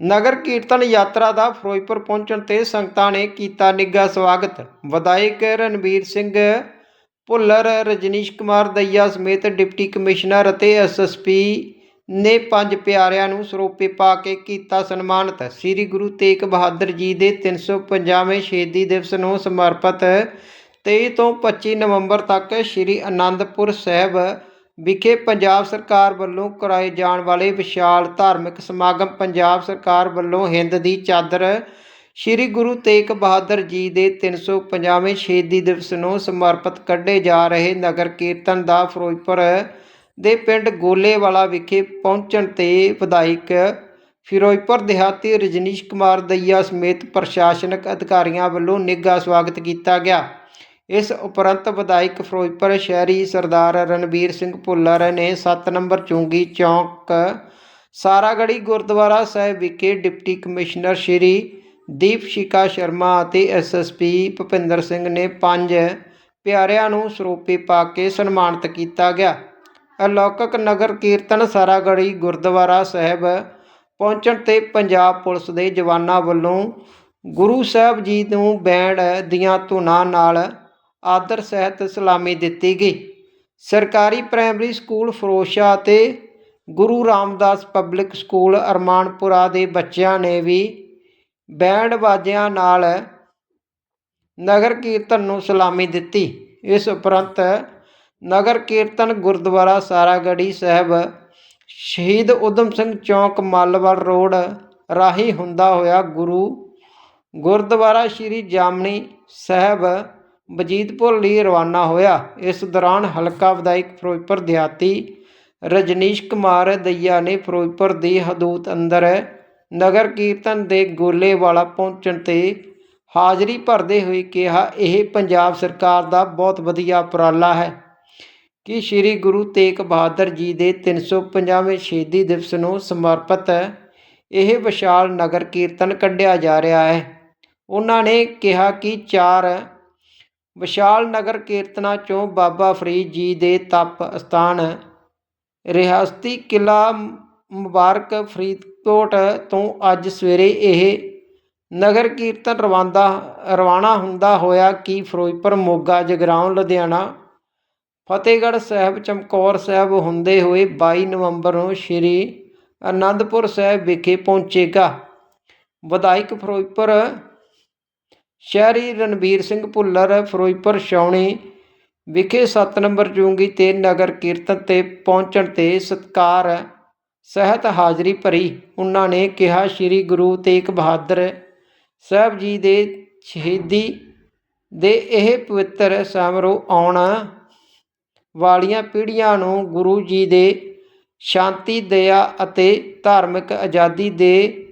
ਨਗਰ ਕੀਰਤਨ ਯਾਤਰਾ ਦਾ ਫਿਰੋਜ਼ਪੁਰ ਪਹੁੰਚਣ ਤੇ ਸੰਗਤਾਂ ਨੇ ਕੀਤਾ ਨਿੱਘਾ ਸਵਾਗਤ। ਵਿਧਾਇਕ ਰਣਬੀਰ ਸਿੰਘ ਭੁੱਲਰ, ਰਜਨੀਸ਼ ਕੁਮਾਰ ਦਈਆ ਸਮੇਤ ਡਿਪਟੀ ਕਮਿਸ਼ਨਰ ਅਤੇ ਐਸਐਸਪੀ ਨੇ ਪੰਜ ਪਿਆਰਿਆਂ ਨੂੰ ਸਰੋਪੇ ਪਾ ਕੇ ਕੀਤਾ ਸਨਮਾਨਿਤ। ਸ੍ਰੀ ਗੁਰੂ ਤੇਗ ਬਹਾਦਰ ਜੀ ਦੇ 350ਵੇਂ ਸ਼ਹੀਦੀ ਦਿਵਸ ਨੂੰ ਸਮਰਪਿਤ 23 ਤੋਂ 25 ਨਵੰਬਰ ਤੱਕ ਸ੍ਰੀ ਅਨੰਦਪੁਰ ਸਾਹਿਬ ਵਿਖੇ ਪੰਜਾਬ ਸਰਕਾਰ ਵੱਲੋਂ ਕਰਾਏ ਜਾਣ ਵਾਲੇ ਵਿਸ਼ਾਲ ਧਾਰਮਿਕ ਸਮਾਗਮ ਪੰਜਾਬ ਸਰਕਾਰ ਵੱਲੋਂ ਹਿੰਦ ਦੀ ਚਾਦਰ ਸ੍ਰੀ ਗੁਰੂ ਤੇਗ ਬਹਾਦਰ ਜੀ ਦੇ 350ਵੇਂ ਸ਼ਹੀਦੀ ਦਿਵਸ ਨੂੰ ਸਮਰਪਿਤ ਕੱਢੇ ਜਾ ਰਹੇ ਨਗਰ ਕੀਰਤਨ ਦਾ ਫਿਰੋਜ਼ਪੁਰ ਦੇ ਪਿੰਡ ਗੋਲੇਵਾਲਾ ਵਿਖੇ ਪਹੁੰਚਣ ਤੇ ਵਿਧਾਇਕ ਫਿਰੋਜ਼ਪੁਰ ਦਿਹਾਤੀ ਰਜਨੀਸ਼ ਕੁਮਾਰ ਦਈਆ ਸਮੇਤ ਪ੍ਰਸ਼ਾਸਨਿਕ ਅਧਿਕਾਰੀਆਂ ਵੱਲੋਂ ਨਿੱਘਾ ਸਵਾਗਤ ਕੀਤਾ ਗਿਆ। ਇਸ ਉਪਰੰਤ ਵਿਧਾਇਕ ਫਿਰੋਜ਼ਪੁਰ ਸ਼ਹਿਰੀ ਸਰਦਾਰ ਰਣਬੀਰ ਸਿੰਘ ਭੁੱਲਰ ਨੇ 7 ਨੰਬਰ ਚੁੰਗੀ ਚੌਂਕ ਸਾਰਾਗੜੀ ਗੁਰਦੁਆਰਾ ਸਾਹਿਬ ਵਿਖੇ ਡਿਪਟੀ ਕਮਿਸ਼ਨਰ ਸ਼੍ਰੀ ਦੀਪ ਸ਼ਿਕਾ ਸ਼ਰਮਾ ਅਤੇ ਐਸਐਸਪੀ ਭੁਪਿੰਦਰ ਸਿੰਘ ਨੇ ਪੰਜ ਪਿਆਰਿਆਂ ਨੂੰ ਸਰੋਪੇ ਪਾ ਕੇ ਸਨਮਾਨਿਤ ਕੀਤਾ ਗਿਆ। ਅਲੌਕਿਕ ਨਗਰ ਕੀਰਤਨ ਸਾਰਾਗੜੀ ਗੁਰਦੁਆਰਾ ਸਾਹਿਬ ਪਹੁੰਚਣ ਤੇ ਪੰਜਾਬ ਪੁਲਿਸ ਦੇ ਜਵਾਨਾਂ ਵੱਲੋਂ ਗੁਰੂ ਸਾਹਿਬ ਜੀ ਨੂੰ ਬੈਂਡ ਦੀਆਂ ਧੁਨਾਂ ਨਾਲ ਆਦਰ, ਸਹਿਤ, ਸਲਾਮੀ ਦਿੱਤੀ ਗਈ। ਸਰਕਾਰੀ ਪ੍ਰਾਇਮਰੀ ਸਕੂਲ ਫਰੋਸ਼ਾ ਅਤੇ ਗੁਰੂ ਰਾਮਦਾਸ ਪਬਲਿਕ ਸਕੂਲ ਅਰਮਾਨਪੁਰਾ ਦੇ ਬੱਚਿਆਂ ਨੇ ਵੀ ਬੈਂਡ ਬਾਜਿਆਂ ਨਾਲ ਨਗਰ ਕੀਰਤਨ ਨੂੰ ਸਲਾਮੀ ਦਿੱਤੀ। ਇਸ ਉਪਰੰਤ ਨਗਰ ਕੀਰਤਨ ਗੁਰਦੁਆਰਾ ਸਾਰਾਗੜੀ ਸਾਹਿਬ, ਸ਼ਹੀਦ ਉਦਮ ਸਿੰਘ ਚੌਂਕ ਮੱਲਵਾਲ ਰੋਡ ਰਾਹੀਂ ਹੁੰਦਾ ਹੋਇਆ ਗੁਰੂ ਗੁਰਦੁਆਰਾ ਸ਼੍ਰੀ ਜਾਮਣੀ ਸਾਹਿਬ ਵਜੀਦਪੁਰ ਲਈ, ਰਵਾਨਾ ਹੋਇਆ। ਇਸ ਦੌਰਾਨ ਹਲਕਾ ਵਿਧਾਇਕ ਫਿਰੋਜ਼ਪੁਰ ਦਿਹਾਤੀ ਰਜਨੀਸ਼ ਕੁਮਾਰ ਦਈਆ ਨੇ ਫਿਰੋਜ਼ਪੁਰ ਦੀ ਹਦੂਦ ਅੰਦਰ ਨਗਰ ਕੀਰਤਨ ਦੇ ਗੋਲੇ ਵਾਲਾ ਪਹੁੰਚਣ ਤੇ ਹਾਜ਼ਰੀ ਭਰਦੇ ਹੋਏ ਕਿਹਾ, ਇਹ ਪੰਜਾਬ ਸਰਕਾਰ ਦਾ ਬਹੁਤ ਵਧੀਆ ਉਪਰਾਲਾ ਹੈ ਕਿ ਸ੍ਰੀ ਗੁਰੂ ਤੇਗ ਬਹਾਦਰ ਜੀ ਦੇ 350ਵੇਂ ਸ਼ਹੀਦੀ ਦਿਵਸ ਨੂੰ ਸਮਰਪਿਤ ਇਹ ਵਿਸ਼ਾਲ ਨਗਰ ਕੀਰਤਨ ਕੱਢਿਆ ਜਾ ਰਿਹਾ ਹੈ। ਉਹਨਾਂ ਨੇ ਕਿਹਾ ਕਿ ਚਾਰ ਵਿਸ਼ਾਲ ਨਗਰ ਕੀਰਤਨਾਂ ਚੋਂ ਬਾਬਾ ਫਰੀਦ ਜੀ ਦੇ ਤਪ ਅਸਥਾਨ ਰਿਆਸਤੀ ਕਿਲਾ ਮੁਬਾਰਕ ਫਰੀਦਕੋਟ ਤੋਂ ਅੱਜ ਸਵੇਰੇ ਇਹ ਨਗਰ ਕੀਰਤਨ ਰਵਾਂਦਾ, ਰਵਾਨਾ ਹੁੰਦਾ ਹੋਇਆ ਕਿ ਫਿਰੋਜ਼ਪੁਰ, ਮੋਗਾ, ਜਗਰਾਉਂ, ਲੁਧਿਆਣਾ, ਫਤਿਹਗੜ੍ਹ ਸਾਹਿਬ, ਚਮਕੌਰ ਸਾਹਿਬ ਹੁੰਦੇ ਹੋਏ 22 ਨਵੰਬਰ ਨੂੰ ਸ੍ਰੀ ਅਨੰਦਪੁਰ ਸਾਹਿਬ ਵਿਖੇ ਪਹੁੰਚੇਗਾ। ਵਿਧਾਇਕ ਫਿਰੋਜ਼ਪੁਰ ਸ਼ਹਿਰੀ ਰਣਬੀਰ ਸਿੰਘ ਭੁੱਲਰ, ਫਿਰੋਜ਼ਪੁਰ ਛਾਉਣੀ ਵਿਖੇ 7 ਨੰਬਰ ਚੁੰਗੀ ਤੇ ਨਗਰ ਕੀਰਤਨ ਤੇ ਪਹੁੰਚਣ ਤੇ ਸਤਕਾਰ, ਸਹਿਤ ਹਾਜ਼ਰੀ ਭਰੀ। ਉਹਨਾਂ ਨੇ ਕਿਹਾ, ਸ੍ਰੀ ਗੁਰੂ ਤੇਗ ਬਹਾਦਰ ਸਾਹਿਬ ਜੀ ਦੇ ਸ਼ਹੀਦੀ ਦੇ ਇਹ ਪਵਿੱਤਰ ਸਮਾਰੋਹ ਆਉਣ ਵਾਲੀਆਂ ਪੀੜ੍ਹੀਆਂ ਨੂੰ ਗੁਰੂ ਜੀ ਦੇ ਸ਼ਾਂਤੀ, ਦਇਆ ਅਤੇ ਧਾਰਮਿਕ ਆਜ਼ਾਦੀ ਦੇ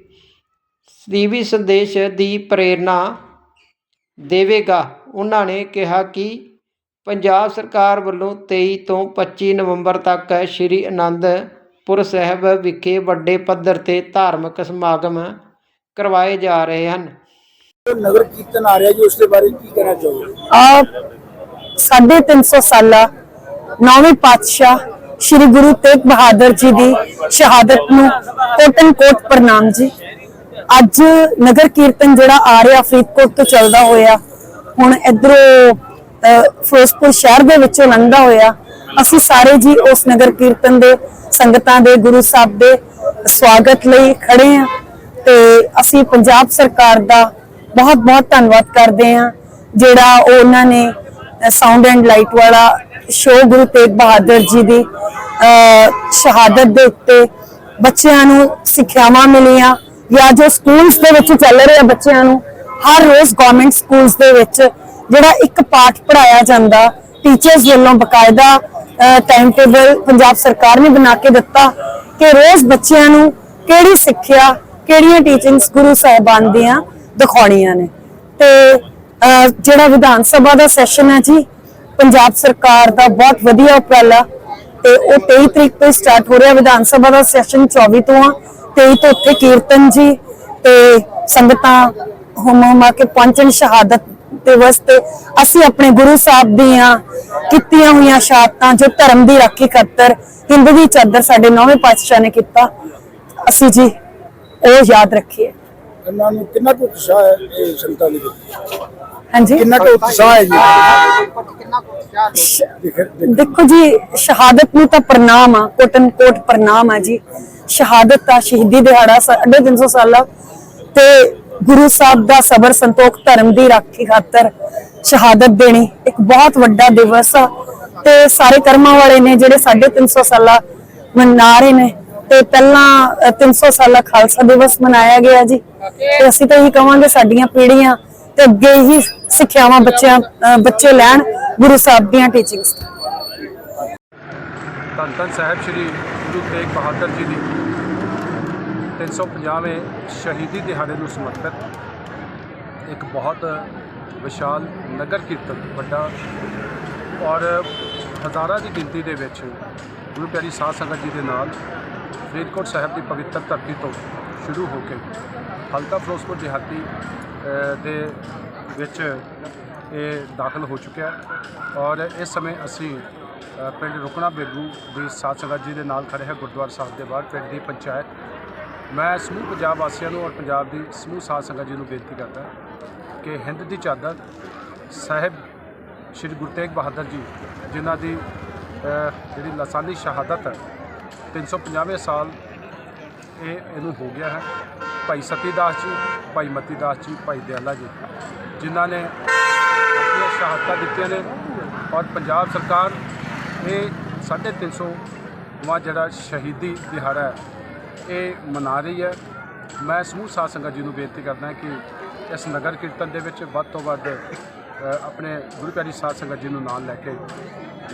ਸਦੀਵੀ ਸੰਦੇਸ਼ ਦੀ ਪ੍ਰੇਰਣਾ ਦੇਵੇਗਾ। ਉਹਨਾਂ ਨੇ ਕਿਹਾ ਕਿ ਪੰਜਾਬ ਸਰਕਾਰ ਵੱਲੋਂ 23 ਤੋਂ 25 ਨਵੰਬਰ ਤੱਕ ਸ੍ਰੀ ਅਨੰਦਪੁਰ ਸਾਹਿਬ ਵਿਖੇ ਵੱਡੇ ਪੱਧਰ ਤੇ ਧਾਰਮਿਕ ਸਮਾਗਮ ਕਰਵਾਏ ਜਾ ਰਹੇ ਹਨ। ਨਗਰ ਕੀਰਤਨ ਆ ਰਿਹਾ ਜੀ ਉਸ ਦੇ ਬਾਰੇ ਕੀ ਕਹਿਣਾ ਚਾਹੋਗੇ? ਆ ਸਾਢੇ ਤਿੰਨ ਸੌ ਸਾਲਾ ਨੌਵੇਂ ਪਾਤਸ਼ਾਹ ਸ੍ਰੀ ਗੁਰੂ ਤੇਗ ਬਹਾਦਰ ਜੀ ਦੀ ਸ਼ਹਾਦਤ ਨੂੰ ਕੋਟਨ ਕੋਟ ਪ੍ਰਣਾਮ ਜੀ। ਅੱਜ ਨਗਰ ਕੀਰਤਨ ਜਿਹੜਾ ਆ ਰਿਹਾ ਫਰੀਦਕੋਟ ਤੋਂ ਚੱਲਦਾ ਹੋਇਆ, ਹੁਣ ਇਧਰੋਂ ਫਿਰੋਜ਼ਪੁਰ ਸ਼ਹਿਰ ਦੇ ਵਿੱਚੋਂ ਲੰਘਦਾ ਹੋਇਆ, ਅਸੀਂ ਸਾਰੇ ਜੀ ਉਸ ਨਗਰ ਕੀਰਤਨ ਦੇ ਸੰਗਤਾਂ ਦੇ, ਗੁਰੂ ਸਾਹਿਬ ਦੇ ਸਵਾਗਤ ਲਈ ਖੜੇ ਆ ਤੇ ਅਸੀਂ ਪੰਜਾਬ ਸਰਕਾਰ ਦਾ ਬਹੁਤ ਬਹੁਤ ਧੰਨਵਾਦ ਕਰਦੇ ਹਾਂ, ਜਿਹੜਾ ਉਹ ਉਹਨਾਂ ਨੇ ਸਾਊਂਡ ਐਂਡ ਲਾਈਟ ਵਾਲਾ ਸ਼ੋਅ ਗੁਰੂ ਤੇਗ ਬਹਾਦਰ ਜੀ ਦੀ ਸ਼ਹਾਦਤ ਦੇ ਉੱਤੇ ਬੱਚਿਆਂ ਨੂੰ ਸਿੱਖਿਆਵਾਂ ਮਿਲੀਆਂ। ਜਾਂ ਜੋ ਸਕੂਲਸ ਦੇ ਵਿੱਚ ਚੱਲ ਰਿਹਾ ਬੱਚਿਆਂ ਨੂੰ, ਹਰ ਰੋਜ਼ ਗਵਰਨਮੈਂਟ ਸਕੂਲਸ ਦੇ ਵਿੱਚ ਜਿਹੜਾ ਇੱਕ ਪਾਠ ਪੜਾਇਆ ਜਾਂਦਾ ਟੀਚਰਸ ਵੱਲੋਂ ਬਕਾਇਦਾ ਟਾਈਮ ਟੇਬਲ ਪੰਜਾਬ ਸਰਕਾਰ ਨੇ ਬਣਾ ਕੇ ਦਿੱਤਾ ਕਿ ਰੋਜ਼ ਬੱਚਿਆਂ ਨੂੰ ਕਿਹੜੀ ਸਿੱਖਿਆ, ਕਿਹੜੀਆਂ ਟੀਚਿੰਗਸ ਗੁਰੂ ਸਾਹਿਬਾਨ ਦੀਆਂ ਦਿਖਾਉਣੀਆਂ ਨੇ। ਤੇ ਜਿਹੜਾ ਵਿਧਾਨ ਸਭਾ ਦਾ ਸੈਸ਼ਨ ਹੈ ਜੀ, ਪੰਜਾਬ ਸਰਕਾਰ ਦਾ ਬਹੁਤ ਵਧੀਆ ਉਪਰਾਲਾ, ਤੇ ਉਹ 23 ਤਰੀਕ ਤੋਂ ਸਟਾਰਟ ਹੋ ਰਿਹਾ ਵਿਧਾਨ ਸਭਾ ਦਾ ਸੈਸ਼ਨ 24 ਤੋਂ ਆ। 23 ਤੋਂ ਉੱਥੇ ਕੀਰਤਨ ਜੀ ਤੇ ਸੰਗਤਾਂ ਹੁਮ ਹੁਮਾ ਕੇ ਪਹੁੰਚਣ ਸ਼ਹਾਦਤ ਦੇ ਵਾਸਤੇ ਅਸੀਂ ਆਪਣੇ ਗੁਰੂ ਸਾਹਿਬ ਦੀਆਂ ਕੀਤੀਆਂ ਹੋਈਆਂ ਸ਼ਹਾਦਤਾਂ ਜੋ ਧਰਮ ਦੀ ਰਾਖੀ ਖਾਤਰ ਹਿੰਦ ਦੀ ਚਾਦਰ ਸਾਡੇ ਨੌਵੇਂ ਪਾਤਸ਼ਾਹ ਨੇ ਕੀਤਾ ਅਸੀਂ ਜੀ ਉਹ ਯਾਦ ਰੱਖੀਏ। ਇਹਨਾਂ ਨੂੰ ਕਿੰਨਾ ਕੁ ਉਤਸ਼ਾਹ ਹੈ ਇਹ ਸੰਤਾਂ ਦੇ ਵਿੱਚ? ਹਾਂਜੀ? ਕਿੰਨਾ ਕੁ ਉਤਸ਼ਾਹ ਹੈ ਜੀ? ਦੇਖ- ਦੇਖ- ਦੇਖੋ ਜੀ ਸ਼ਹਾਦਤ ਨੂੰ ਤਾਂ ਪ੍ਰਣਾਮ ਆ ਕੋਟਨ ਕੋਟ ਪ੍ਰਣਾਮ ਆ ਜੀ। ਸ਼ਹਾਦਤ ਦਾ ਸ਼ਹੀਦੀ ਦਿਹਾੜਾ 350 ਸਾਲਾ ਤੇ ਗੁਰੂ ਸਾਹਿਬ ਦਾ ਸਬਰ ਸੰਤੋਖ ਧਰਮ ਦੀ ਰਾਖੀ ਖਾਤਰ ਸ਼ਹਾਦਤ ਦੇਣੀ ਇੱਕ ਬਹੁਤ ਵੱਡਾ ਦਿਵਸ ਆ। ਤੇ ਸਾਰੇ ਕਰਮਾਂ ਵਾਲੇ ਨੇ ਜਿਹੜੇ 350 ਸਾਲਾ ਮਨਾ ਰਹੇ ਨੇ ਤੇ ਪਹਿਲਾਂ ਅ, 300 ਸਾਲਾ ਖਾਲਸਾ ਦਿਵਸ ਮਨਾਇਆ ਗਿਆ ਜੀ। ਤੇ ਅਸੀਂ ਤਾਂ ਇਹੀ ਕਵਾਂਗੇ ਸਾਡੀਆਂ ਪੀੜ੍ਹੀਆਂ ਤੇ ਅੱਗੇ ਹੀ ਸਿੱਖਿਆਵਾਂ ਬੱਚਿਆਂ ਬੱਚੇ ਲੈਣ ਗੁਰੂ ਸਾਹਿਬ ਦੀਆਂ ਟੀਚਿੰਗਸ ਧੰਨ ਧੰਨ ਸਾਹਿਬ ਸ੍ਰੀ ਗੁਰੂ ਤੇਗ ਬਹਾਦਰ ਜੀ ਦੀ 350ਵੇਂ ਸ਼ਹੀਦੀ ਦਿਹਾੜੇ ਨੂੰ ਸਮਰਪਿਤ ਇੱਕ ਬਹੁਤ ਵਿਸ਼ਾਲ ਨਗਰ ਕੀਰਤਨ, ਵੱਡਾ ਔਰ ਹਜ਼ਾਰਾਂ ਦੀ ਗਿਣਤੀ ਦੇ ਵਿੱਚ ਗੁਰੂ ਪਿਆਰੀ ਸਾਧ ਸੰਗਤ ਜੀ ਦੇ ਨਾਲ ਫਰੀਦਕੋਟ ਸਾਹਿਬ ਦੀ ਪਵਿੱਤਰ ਧਰਤੀ ਤੋਂ ਸ਼ੁਰੂ ਹੋ ਕੇ ਹਲਕਾ ਫਿਰੋਜ਼ਪੁਰ ਦਿਹਾਤੀ ਦੇ ਵਿੱਚ ਇਹ ਦਾਖਲ ਹੋ ਚੁੱਕਿਆ ਔਰ ਇਸ ਸਮੇਂ ਅਸੀਂ ਪਿੰਡ ਰੁਕਣਾ ਬੇਗੂ ਦੀ ਸਾਧ ਸੰਗਤ ਜੀ ਦੇ ਨਾਲ ਖੜੇ ਹਾਂ ਗੁਰਦੁਆਰਾ ਸਾਹਿਬ ਦੇ ਬਾਹਰ, ਪਿੰਡ ਦੀ ਪੰਚਾਇਤ। ਮੈਂ ਸਮੂਹ ਪੰਜਾਬ ਵਾਸੀਆਂ ਨੂੰ ਔਰ ਪੰਜਾਬ ਦੀ ਸਮੂਹ ਸਾਧ ਸੰਗਤ ਜੀ ਨੂੰ ਬੇਨਤੀ ਕਰਦਾ ਕਿ ਹਿੰਦ ਦੀ ਚਾਦਰ ਸਾਹਿਬ ਸ਼੍ਰੀ ਗੁਰੂ ਤੇਗ ਬਹਾਦਰ ਜੀ, ਜਿਨ੍ਹਾਂ ਦੀ ਜਿਹੜੀ ਲਾਸਾਨੀ ਸ਼ਹਾਦਤ ਹੈ 350ਵੇਂ ਸਾਲ ਇਹ ਇਹਨੂੰ ਹੋ ਗਿਆ ਹੈ। ਭਾਈ ਸਤੀ ਦਾਸ ਜੀ, ਭਾਈ ਮਤੀ ਦਾਸ ਜੀ, ਭਾਈ ਦਿਆਲਾ ਜੀ, ਜਿਨ੍ਹਾਂ ਨੇ ਆਪਣੀਆਂ ਦਿੱਤੀਆਂ ਨੇ ਔਰ ਪੰਜਾਬ ਸਰਕਾਰ ਇਹ 350 ਵਾਂ ਜਿਹੜਾ ਸ਼ਹੀਦੀ ਦਿਹਾੜਾ ਹੈ, ਇਹ ਮਨਾ ਰਹੀ ਹੈ। ਮੈਂ ਸਮੂਹ ਸਾਧ ਸੰਗਤ ਜੀ ਨੂੰ ਬੇਨਤੀ ਕਰਦਾ ਕਿ ਇਸ ਨਗਰ ਕੀਰਤਨ ਦੇ ਵਿੱਚ ਵੱਧ ਤੋਂ ਵੱਧ ਆਪਣੇ ਗੁਰੂ ਪਿਆਰੀ ਸਾਧ ਸੰਗਤ ਜੀ ਨੂੰ ਨਾਲ ਲੈ ਕੇ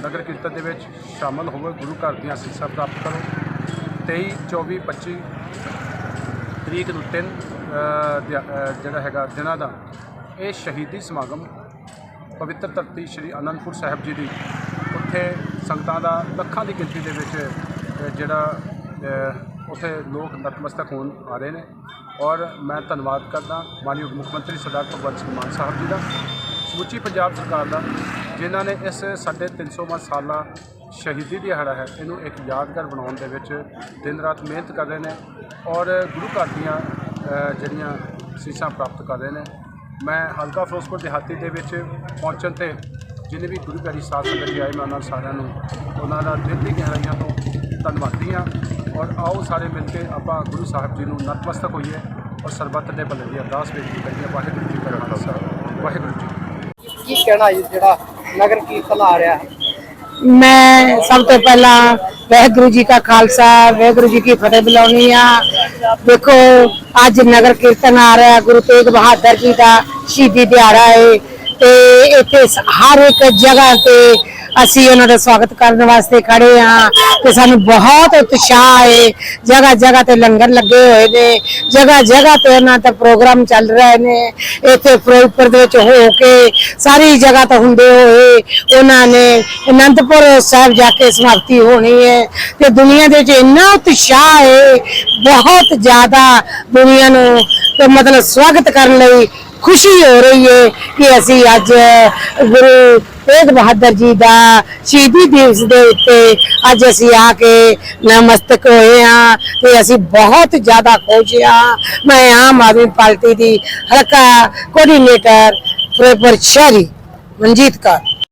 ਨਗਰ ਕੀਰਤਨ ਦੇ ਵਿੱਚ ਸ਼ਾਮਲ ਹੋਵੋ, ਗੁਰੂ ਘਰ ਦੀਆਂ ਸਿੱਖਿਆ ਪ੍ਰਾਪਤ ਕਰੋ। 23 24 25 ਤਰੀਕ ਨੂੰ ਤਿੰਨ ਜਿਹੜਾ ਹੈਗਾ ਦਿਨਾਂ ਦਾ ਇਹ ਸ਼ਹੀਦੀ ਸਮਾਗਮ ਪਵਿੱਤਰ ਧਰਤੀ ਸ਼੍ਰੀ ਅਨੰਦਪੁਰ ਸਾਹਿਬ ਜੀ ਦੀ। ਉੱਥੇ ਸੰਗਤਾਂ ਦਾ ਲੱਖਾਂ ਦੀ ਗਿਣਤੀ ਦੇ ਵਿੱਚ ਜਿਹੜਾ ਉੱਥੇ ਲੋਕ ਨਤਮਸਤਕ ਹੋਣ ਆ ਰਹੇ ਨੇ। ਔਰ ਮੈਂ ਧੰਨਵਾਦ ਕਰਦਾ ਮਾਨਯੋਗ ਮੁੱਖ ਮੰਤਰੀ ਸਰਦਾਰ ਭਗਵੰਤ ਸਿੰਘ ਮਾਨ ਸਾਹਿਬ ਜੀ ਦਾ, ਸਮੁੱਚੀ ਪੰਜਾਬ ਸਰਕਾਰ ਦਾ, ਜਿਨ੍ਹਾਂ ਨੇ ਇਸ ਸਾਡੇ 300ਵਾਂ ਸਾਲਾ ਸ਼ਹੀਦੀ ਦਿਹਾੜਾ ਹੈ, ਇਹਨੂੰ ਇੱਕ ਯਾਦਗਾਰ ਬਣਾਉਣ ਦੇ ਵਿੱਚ ਦਿਨ ਰਾਤ ਮਿਹਨਤ ਕਰ ਰਹੇ ਨੇ। ਔਰ ਗੁਰੂ ਘਰ ਦੀਆਂ ਜਿਹੜੀਆਂ ਸੀਸਾਂ ਪ੍ਰਾਪਤ ਕਰ ਰਹੇ ਨੇ ਮੈਂ ਹਲਕਾ ਫਿਰੋਜ਼ਪੁਰ ਦਿਹਾਤੀ ਦੇ ਵਿੱਚ ਪਹੁੰਚਣ ਤੇ ਜਿੰਨੇ ਵੀ ਗੁਰੂ ਪਿਆਰੀ ਸਾਧ ਸੰਗਤ ਜੀ ਆਏ ਮੈਂ ਉਹਨਾਂ ਸਾਰਿਆਂ ਨੂੰ ਉਹਨਾਂ ਦਾ ਦਿਲ ਦੀ ਗਹਿਰਾਈਆਂ ਤੋਂ ਧੰਨਵਾਦੀ ਹਾਂ। ਔਰ ਆਓ ਸਾਰੇ ਮਿਲ ਕੇ ਆਪਾਂ ਗੁਰੂ ਸਾਹਿਬ ਜੀ ਨੂੰ ਨਤਮਸਤਕ ਹੋਈਏ ਔਰ ਸਰਬੱਤ ਦੇ ਭਲੇ ਦੀ ਅਰਦਾਸ ਬੇਨਤੀ ਕਰੀਏ। ਵਾਹਿਗੁਰੂ ਜੀ ਕਾ ਖਾਲਸਾ। ਵਾਹਿਗੁਰੂ ਜੀ ਕੀ ਕਹਿਣਾ ਜੀ ਜਿਹੜਾ ਨਗਰ ਕੀਰਤਨ ਆ ਰਿਹਾ ਮੈਂ ਸਭ ਤੋਂ ਪਹਿਲਾਂ ਵਾਹਿਗੁਰੂ ਜੀ ਕਾ ਖਾਲਸਾ, ਵਾਹਿਗੁਰੂ ਜੀ ਕੀ ਫਤਿਹ ਬੁਲਾਉਣੀ ਆ ਦੇਖੋ, ਅੱਜ ਨਗਰ ਕੀਰਤਨ ਆ ਰਿਹਾ, ਗੁਰੂ ਤੇਗ ਬਹਾਦਰ ਜੀ ਦਾ ਸ਼ਹੀਦੀ ਦਿਹਾੜਾ ਹੈ ਤੇ ਇੱਥੇ ਹਰ ਇੱਕ ਜਗ੍ਹਾ ਤੇ ਅਸੀਂ ਉਹਨਾਂ ਦਾ ਸਵਾਗਤ ਕਰਨ ਵਾਸਤੇ ਖੜੇ ਆ ਤੇ ਸਾਨੂੰ ਬਹੁਤ ਉਤਸ਼ਾਹ ਹੈ। ਜਗ੍ਹਾ ਜਗ੍ਹਾ ਤੇ ਲੰਗਰ ਲੱਗੇ ਹੋਏ ਨੇ। ਜਗ੍ਹਾ ਜਗ੍ਹਾ ਤੇ ਉਹਨਾਂ ਦਾ ਪ੍ਰੋਗਰਾਮ ਚੱਲ ਰਹੇ ਨੇ। ਇੱਥੇ ਫਿਰੋਜ਼ਪੁਰ ਦੇ ਵਿੱਚ ਹੋ ਕੇ ਸਾਰੀ ਜਗ੍ਹਾ ਤੇ ਹੁੰਦੇ ਹੋਏ ਉਹਨਾਂ ਨੇ ਅਨੰਦਪੁਰ ਸਾਹਿਬ ਜਾ ਕੇ ਸਮਾਪਤੀ ਹੋਣੀ ਹੈ ਤੇ ਦੁਨੀਆ ਦੇ ਵਿੱਚ ਇੰਨਾ ਉਤਸ਼ਾਹ ਹੈ, ਬਹੁਤ ਜ਼ਿਆਦਾ ਦੁਨੀਆ ਨੂੰ ਤੇ ਮਤਲਬ ਸਵਾਗਤ ਕਰਨ ਲਈ ਖੁਸ਼ੀ ਹੋ ਰਹੀ ਹੈ ਕਿ ਅਸੀਂ ਅੱਜ ਗੁਰੂ ਤੇਗ ਬਹਾਦਰ ਜੀ ਦਾ ਸ਼ਹੀਦੀ ਦਿਵਸ ਦੇ ਉੱਤੇ ਅੱਜ ਅਸੀਂ ਆ ਕੇ ਨਮਸਤਕ ਹੋਏ ਹਾਂ ਤੇ ਅਸੀਂ ਬਹੁਤ ਜ਼ਿਆਦਾ ਖੁਸ਼ ਹਾਂ। ਮੈਂ ਆਮ ਆਦਮੀ ਪਾਰਟੀ ਦੀ ਹਲਕਾ ਕੋਆਰਡੀਨੇਟਰ ਫਿਰੋਜ਼ਪੁਰ ਸ਼ਹਿਰੀ ਮਨਜੀਤ ਕੌਰ।